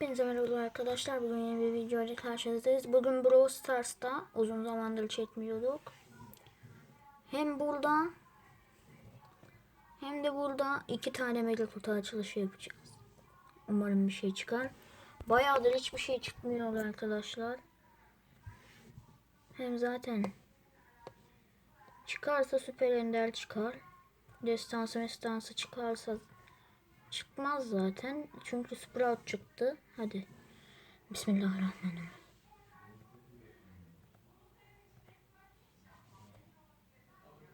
Hepinize merhaba arkadaşlar. Bugün yeni bir video ile karşınızdayız. Bugün Brawl Stars'ta uzun zamandır çekmiyorduk. Hem burada hem de burada iki tane mega kutu açılışı yapacağız. Umarım bir şey çıkar. Bayağıdır hiçbir şey çıkmıyor arkadaşlar. Hem zaten çıkarsa Süper Ender çıkar. Destansı mestansı çıkarsa Çıkmaz zaten. Çünkü Sprout çıktı. Hadi. Bismillahirrahmanirrahim.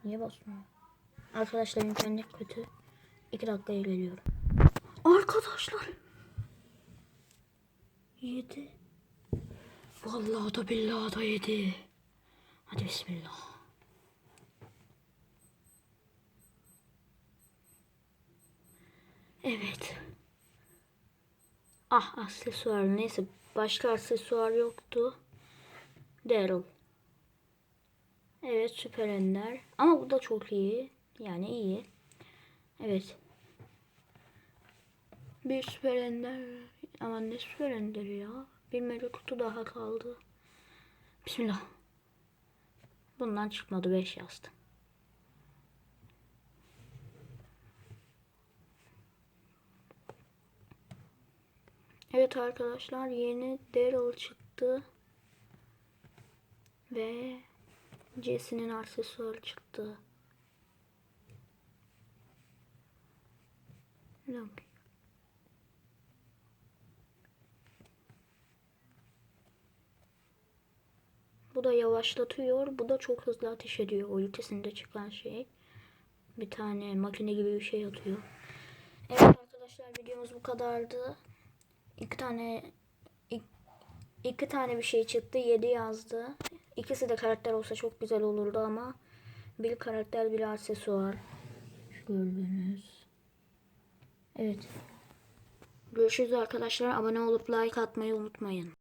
Niye basmıyor? Arkadaşlar internet kötü. İki dakikaya geliyorum. Arkadaşlar. Yedi. Vallahi da billahi da yedi. Hadi bismillah. Evet. Ah aksesuar neyse başka aksesuar yoktu. Daryl. Evet süper ender. Ama bu da çok iyi. Yani iyi. Evet. Bir süper ender. Ama ne süper ender ya. Bir mega kutu daha kaldı. Bismillah. Bundan çıkmadı 5 yazdı. Evet arkadaşlar yeni Daryl çıktı. Ve Jesse'nin aksesuarı çıktı. Yok. Bu da yavaşlatıyor. Bu da çok hızlı ateş ediyor. Ultisinde çıkan şey. Bir tane makine gibi bir şey atıyor. Evet arkadaşlar videomuz bu kadardı iki tane iki, iki tane bir şey çıktı. 7 yazdı. İkisi de karakter olsa çok güzel olurdu ama bir karakter bir aksesuar. Şu gördüğünüz. Evet. Görüşürüz arkadaşlar. Abone olup like atmayı unutmayın.